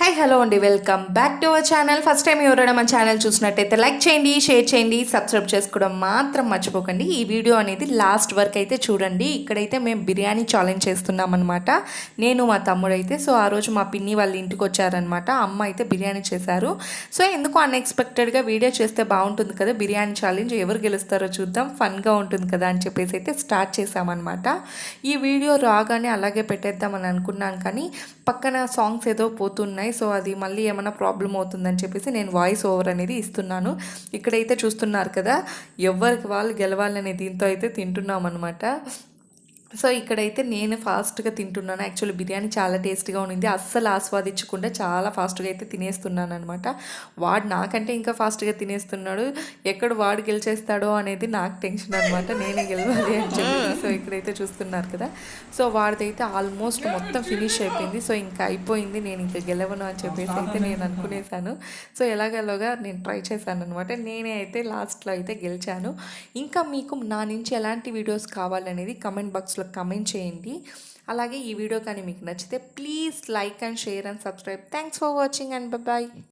Hi hello అండి. Welcome back to our channel first time ఎవరైనా మన ఛానల్ చూసినట్టయితే లైక్ చేయండి షేర్ చేయండి సబ్స్క్రైబ్ చేసుకోవడం మాత్రం మర్చిపోకండి. ఈ వీడియో అనేది లాస్ట్ వరకు అయితే చూడండి. ఇక్కడైతే మేము బిర్యానీ ఛాలెంజ్ చేస్తున్నాం అనమాట నేను మా తమ్ముడు అయితే సో ఆ రోజు మా పిన్ని వాళ్ళ ఇంటికి వచ్చారనమాట అమ్మ అయితే బిర్యానీ చేశారు. సో ఎందుకు అన్ఎక్స్పెక్టెడ్గా వీడియో చేస్తే బాగుంటుంది కదా? బిర్యానీ ఛాలెంజ్ ఎవరు గెలుస్తారో చూద్దాం. ఫన్గా ఉంటుంది కదా? అని చెప్పేసి అయితే స్టార్ట్ చేసామన్నమాట ఈ వీడియో రాగానే అలాగే పెట్టేద్దామని అనుకున్నాను కానీ పక్కన సాంగ్స్ ఏదో పోతున్నాయి. సో అది మళ్ళీ ఏమైనా ప్రాబ్లం అవుతుందని చెప్పేసి నేను వాయిస్ ఓవర్ అనేది ఇస్తున్నాను. ఇక్కడైతే చూస్తున్నారు కదా ఎవరికి వాళ్ళు గెలవాలనే దీంతో అయితే తింటున్నాం అనమాట సో ఇక్కడైతే నేను ఫాస్ట్గా తింటున్నాను. యాక్చువల్లీ బిర్యానీ చాలా టేస్ట్గా ఉండింది. అస్సలు ఆస్వాదించకుండా చాలా ఫాస్ట్గా అయితే తినేస్తున్నాను అనమాట వాడు నాకంటే ఇంకా ఫాస్ట్గా తినేస్తున్నాడు. ఎక్కడ వాడు గెలిచేస్తాడో అనేది నాకు టెన్షన్ అనమాట నేనే గెలవాలి అని చెప్పి సో ఇక్కడైతే చూస్తున్నారు కదా. సో వాడిదైతే ఆల్మోస్ట్ మొత్తం ఫినిష్ అయిపోయింది. సో ఇంకా అయిపోయింది. నేను ఇంకా గెలవను అని చెప్పేసి అయితే నేను అనుకునేసాను. సో ఎలాగలోగా నేను ట్రై చేశాను అనమాట నేనే అయితే లాస్ట్లో అయితే గెలిచాను. ఇంకా మీకు నా నుంచి ఎలాంటి వీడియోస్ కావాలనేది కమెంట్ బాక్స్లో బాక్స్లో కమెంట్ చేయండి. అలాగే ఈ వీడియో కానీ మీకు నచ్చితే please like and share and subscribe. Thanks for watching and bye